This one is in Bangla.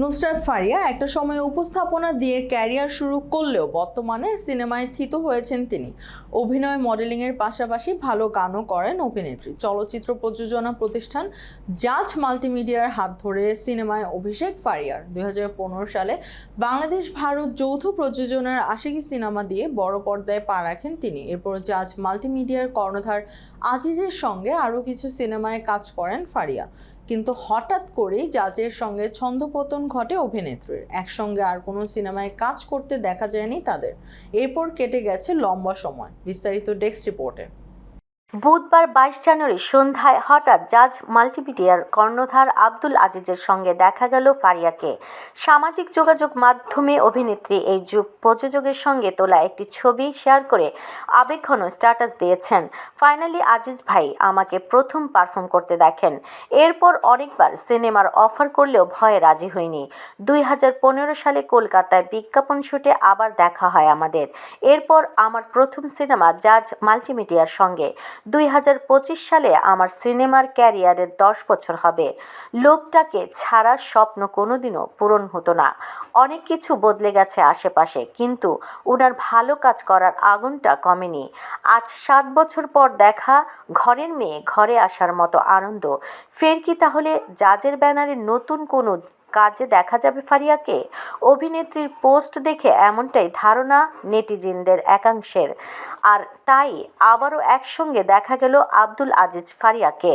নুসরাত ফারিয়া একটা সময় উপস্থাপনা দিয়ে ক্যারিয়ার শুরু করলেও বর্তমানে সিনেমায় থিত হয়েছেন তিনি। অভিনয় মডেলিংয়ের পাশাপাশি ভালো গানও করেন অভিনেত্রী। চলচ্চিত্র প্রযোজনা প্রতিষ্ঠান জাজ মাল্টিমিডিয়ার হাত ধরে সিনেমায় অভিষেক ফারিয়ার। দুই হাজার পনেরো সালে বাংলাদেশ ভারত যৌথ প্রযোজনার আশিকি সিনেমা দিয়ে বড় পর্দায় পা রাখেন তিনি। এরপর জাজ মাল্টিমিডিয়ার কর্ণধার আজিজের সঙ্গে আরও কিছু সিনেমায় কাজ করেন ফারিয়া। কিন্তু হঠাৎ করেই জাজের সঙ্গে ছন্দপতন ঘটে অভিনেত্রীর। একসঙ্গে আর কোনো সিনেমায় কাজ করতে দেখা যায়নি তাদের। এরপর কেটে গেছে লম্বা সময়। বিস্তারিত ডেস্ক রিপোর্টে। বুধবার বাইশ জানুয়ারি সন্ধ্যায় হঠাৎ জাজ মাল্টিমিডিয়ার কর্ণধার আব্দুল আজিজের সঙ্গে দেখা গেল ফারিয়াকে। সামাজিক যোগাযোগ মাধ্যমে অভিনেত্রী এই যুগ প্রযোজকের সঙ্গে তোলা একটি ছবি শেয়ার করে আবেগঘন স্ট্যাটাস দিয়েছেন। ফাইনালি আজিজ ভাই আমাকে প্রথম পারফর্ম করতে দেখেন। এরপর অনেকবার সিনেমার অফার করলেও ভয়ে রাজি হইনি। দুই সালে কলকাতায় বিজ্ঞাপন শুটে আবার দেখা হয় আমাদের। এরপর আমার প্রথম সিনেমা জাজ মাল্টিমিডিয়ার সঙ্গে। দুই হাজার পঁচিশ সালে আমার সিনেমার ক্যারিয়ারের দশ বছর হবে। লোকটাকে ছাড়ার স্বপ্ন কোনোদিনও পূরণ হতো না। অনেক কিছু বদলে গেছে আশেপাশে, কিন্তু ওনার ভালো কাজ করার আগুনটা কমেনি। আজ সাত বছর পর দেখা, ঘরের মেয়ে, ঘরে আসার মতো আনন্দ। ফের কি তাহলে জাজের ব্যানারে নতুন কোনো কাজে দেখা যাবে ফারিয়াকে। অভিনেত্রীর পোস্ট দেখে এমনটাই ধারণা নেটিজেনদের একাংশের। আর তাই আবারও একসঙ্গে দেখা গেল আব্দুল আজিজ ফারিয়াকে।